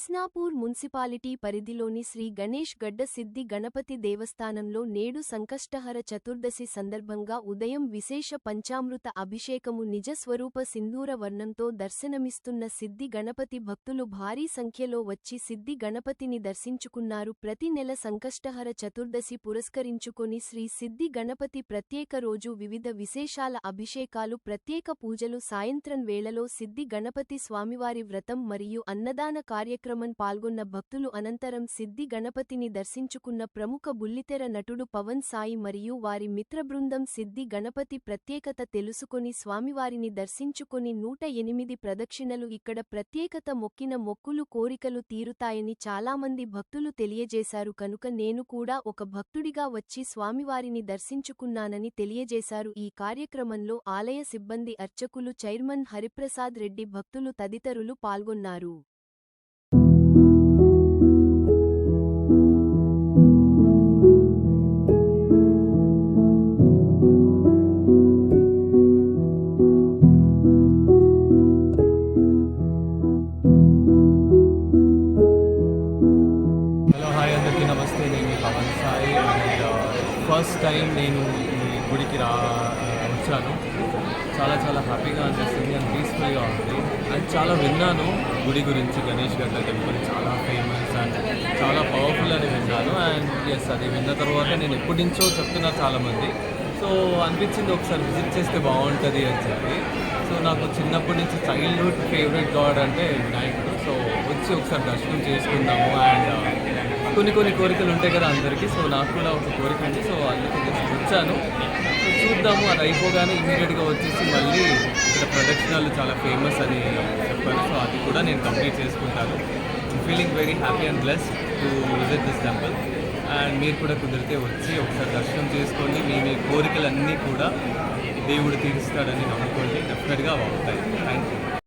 Isnapur municipality పరిధిలోని శ్రీ గణేష్ గడ్డ సిద్ధి గణపతి దేవస్థానంలో నేడు సంకష్టహర చతుర్దశి సందర్భంగా ఉదయం విశేష పంచామృత అభిషేకము నిజ స్వరూప సింధూర వర్ణంతో దర్శనమిస్తున్న సిద్ధి గణపతి భక్తులు భారీ సంఖ్యలో వచ్చి సిద్ధి గణపతిని దర్శించుకున్నారు. ప్రతి నెల సంకష్టహర చతుర్దశి పురస్కరించుకొని శ్రీ సిద్ధి గణపతి ప్రత్యేక రోజు వివిధ విశేషాల అభిషేకాలు ప్రత్యేక పూజలు సాయంత్రం వేళలో సిద్ధి గణపతి స్వామివారి వ్రతం మరియు అన్నదాన కార్యక్రమం పాల్గొన్న భక్తులు అనంతరం సిద్ధి గణపతిని దర్శించుకున్న ప్రముఖ బుల్లితెర నటుడు పవన్ సాయి మరియు వారి మిత్రబృందం సిద్ధి గణపతి ప్రత్యేకత తెలుసుకొని స్వామివారిని దర్శించుకొని నూట ఎనిమిది ప్రదక్షిణలు ఇక్కడ ప్రత్యేకత మొక్కిన మొక్కులు కోరికలు తీరుతాయని చాలామంది భక్తులు తెలియజేశారు. కనుక నేను కూడా ఒక భక్తుడిగా వచ్చి స్వామివారిని దర్శించుకున్నానని తెలియజేశారు. ఈ కార్యక్రమంలో ఆలయ సిబ్బంది అర్చకులు చైర్మన్ హరిప్రసాద్ రెడ్డి భక్తులు తదితరులు పాల్గొన్నారు. Sai and uh, first time నేను ఈ గుడికి రా uh, వచ్చాను. చాలా చాలా హ్యాపీగా అనిపిస్తుంది అండ్ పీస్ఫుల్గా ఉంది. అండ్ చాలా విన్నాను గుడి గురించి గణేష్ గడ్డ టెంపుల్ చాలా ఫేమస్ అండ్ చాలా పవర్ఫుల్ అని విన్నాను. అండ్ ఎస్ అది విన్న తర్వాత నేను ఎప్పటి నుంచో చెప్తున్నా చాలామంది. సో అనిపించింది ఒకసారి విజిట్ చేస్తే బాగుంటుంది అని చెప్పి. సో నాకు చిన్నప్పటి నుంచి చైల్డ్హుడ్ ఫేవరెట్ గాడ్ అంటే వినాయకుడు. సో వచ్చి ఒకసారి దర్శనం చేసుకుందాము. అండ్ కొన్ని కొన్ని కోరికలు ఉంటాయి కదా అందరికీ. సో నాకు కూడా ఒక కోరిక ఉంది. సో అందుకే వచ్చాను. సో చూద్దాము. అది అయిపోగానే ఇమీడియట్గా వచ్చేసి మళ్ళీ ఇక్కడ ప్రదక్షిణాలు చాలా ఫేమస్ అని చెప్పారు. సో అది కూడా నేను కంప్లీట్ చేసుకుంటాను. Feeling very happy and bless to visit this temple and మీరు కూడా కుదిరితే వచ్చి ఒకసారి దర్శనం చేసుకోండి. మీ మీ కోరికలన్నీ కూడా దేవుడు తీరుస్తాడని నమ్ముకోండి. డెఫినెట్గా అవుతాయి థ్యాంక్ యూ